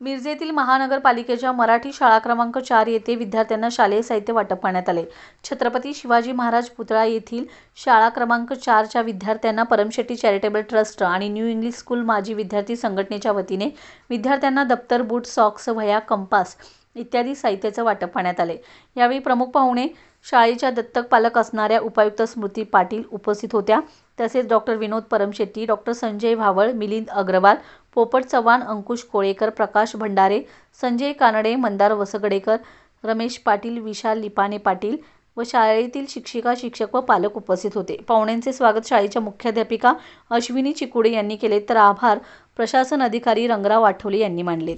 मिरजेतील महानगरपालिकेच्या मराठी शाळा क्रमांक चार येथे विद्यार्थ्यांना शालेय साहित्य वाटप करण्यात आले. छत्रपती शिवाजी महाराज पुतळा येथील शाळा क्रमांक चारच्या विद्यार्थ्यांना परमशेट्टी चॅरिटेबल ट्रस्ट आणि न्यू इंग्लिश स्कूल माजी विद्यार्थी संघटनेच्या वतीने विद्यार्थ्यांना दप्तर बूट सॉक्स वह्या कंपास इत्यादी साहित्याचं वाटप करण्यात आले. यावेळी प्रमुख पाहुणे शाळेच्या दत्तक पालक असणाऱ्या उपायुक्त स्मृती पाटील उपस्थित होत्या. तसेच डॉक्टर विनोद परमशेट्टी डॉक्टर संजय भावळ मिलिंद अग्रवाल पोपट चव्हाण अंकुश कोळेकर प्रकाश भंडारे संजय कानडे मंदार वसगडेकर रमेश पाटील विशाल लिपाने पाटील व शाळेतील शिक्षिका शिक्षक व पालक उपस्थित होते. पाहुण्यांचे स्वागत शाळेच्या मुख्याध्यापिका अश्विनी चिकुडे यांनी केले. तर आभार प्रशासन अधिकारी रंगराव आठवले यांनी मानले.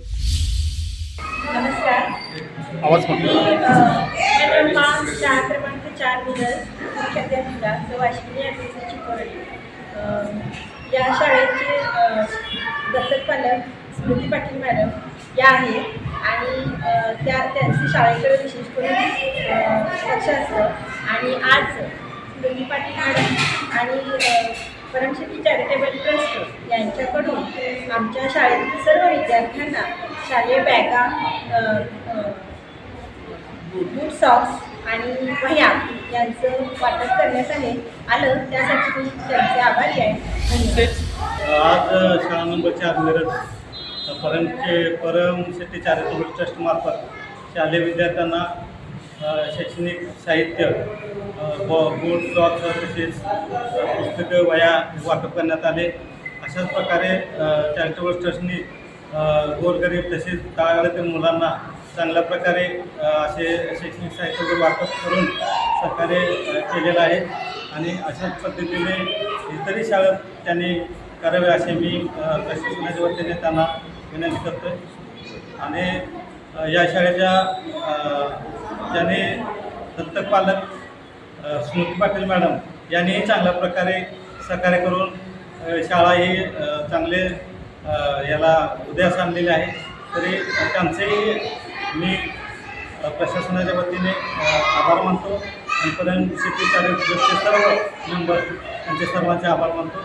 या शाळेचे दत्तक पालक स्मृती पाटील मॅडम या आहेत. आणि त्या त्यांची शाळेकडे विशेष करून लक्ष असतं आणि आज स्मृती पाटील मॅडम आणि परमशेती चॅरिटेबल ट्रस्ट यांच्याकडून आमच्या शाळेतील सर्व विद्यार्थ्यांना शालेय बॅगा बूट सॉक्स आणि वह्या यांचं वाटप करण्यासाठी आलं. त्यासाठी मी त्यांचे आभारी आहे. आज शाळा नंबर चार मिरज परमचे परम शेट्टी चॅरिटेबल ट्रस्टमार्फत शालेय विद्यार्थ्यांना शैक्षणिक साहित्य बॉ ब सॉक्स तसेच पुस्तकं वया वाटप करण्यात आले. अशाच प्रकारे चॅरिटेबल ट्रस्टनी गोरगरीब तसेच तळागाळातील मुलांना चांगल्या प्रकारे असे शैक्षणिक साहित्य वाटप करून सरकारे केलेलं आहे. आणि अशाच पद्धतीने इतरही शाळेत त्यांनी करावे असे मी प्रशासनाच्या वतीने त्यांना विनंती करतो आणि या शाळेच्या ज्याने दत्तकपालक स्मृती पाटील मॅडम यांनीही चांगल्या प्रकारे सहकार्य करून शाळा ही चांगले याला उदयास आणलेले आहे. तरी त्यांचेही मी प्रशासनाच्या वतीने आभार मानतो. आणि पर्यंत शेती सर्व मेंबर त्यांचे सर्वांचे आभार मानतो.